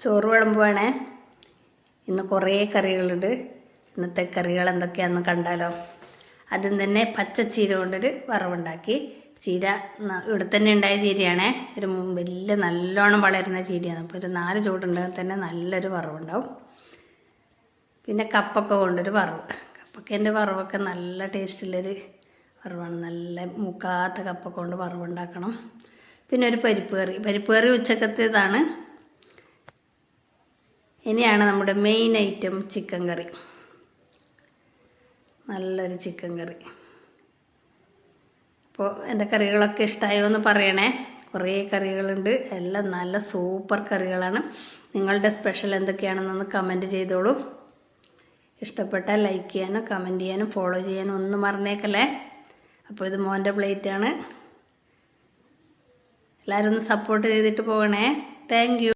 ചോറ് വിളമ്പുവാണേ. ഇന്ന് കുറേ കറികളുണ്ട്. ഇന്നത്തെ കറികൾ എന്തൊക്കെയാണെന്ന് കണ്ടാലോ. ആദ്യം തന്നെ പച്ച ചീര കൊണ്ടൊരു വറവുണ്ടാക്കി. ചീര ഇവിടെ തന്നെ ഉണ്ടായ ചീരയാണേ. ഒരു വലിയ നല്ലോണം വളരുന്ന ചീരയാണ്. അപ്പോൾ ഒരു നാല് ചൂടുണ്ടെങ്കിൽ തന്നെ നല്ലൊരു വറവുണ്ടാവും. പിന്നെ കപ്പൊക്കെ കൊണ്ടൊരു വറവ്. കപ്പക്കേന്റെ വറവൊക്കെ നല്ല ടേസ്റ്റുള്ളൊരു വറവാണ്. നല്ല മുക്കാത്ത കപ്പൊക്കെ കൊണ്ട് വറവുണ്ടാക്കണം. പിന്നെ ഒരു പരിപ്പ് കറി. പരിപ്പ് കറി ഉച്ചക്കത്തേതാണ്. ഇനിയാണ് നമ്മുടെ മെയിൻ ഐറ്റം ചിക്കൻ കറി നല്ലൊരു ചിക്കൻ കറി അപ്പോൾ എന്റെ കറികളൊക്കെ ഇഷ്ടമായോ എന്ന് പറയണേ. കുറേ കറികളുണ്ട്. എല്ലാം നല്ല സൂപ്പർ കറികളാണ്. നിങ്ങളുടെ സ്പെഷ്യൽ എന്തൊക്കെയാണെന്നൊന്ന് കമന്റ് ചെയ്തോളൂ. ഇഷ്ടപ്പെട്ടാൽ ലൈക്ക് ചെയ്യാനും കമന്റ് ചെയ്യാനും ഫോളോ ചെയ്യാനും ഒന്നും മറന്നേക്കല്ലേ? അപ്പോൾ ഇത് മോന്റെ പ്ലേറ്റാണ് എല്ലാവരും ഒന്ന് സപ്പോർട്ട് ചെയ്തിട്ട് പോകണേ. താങ്ക്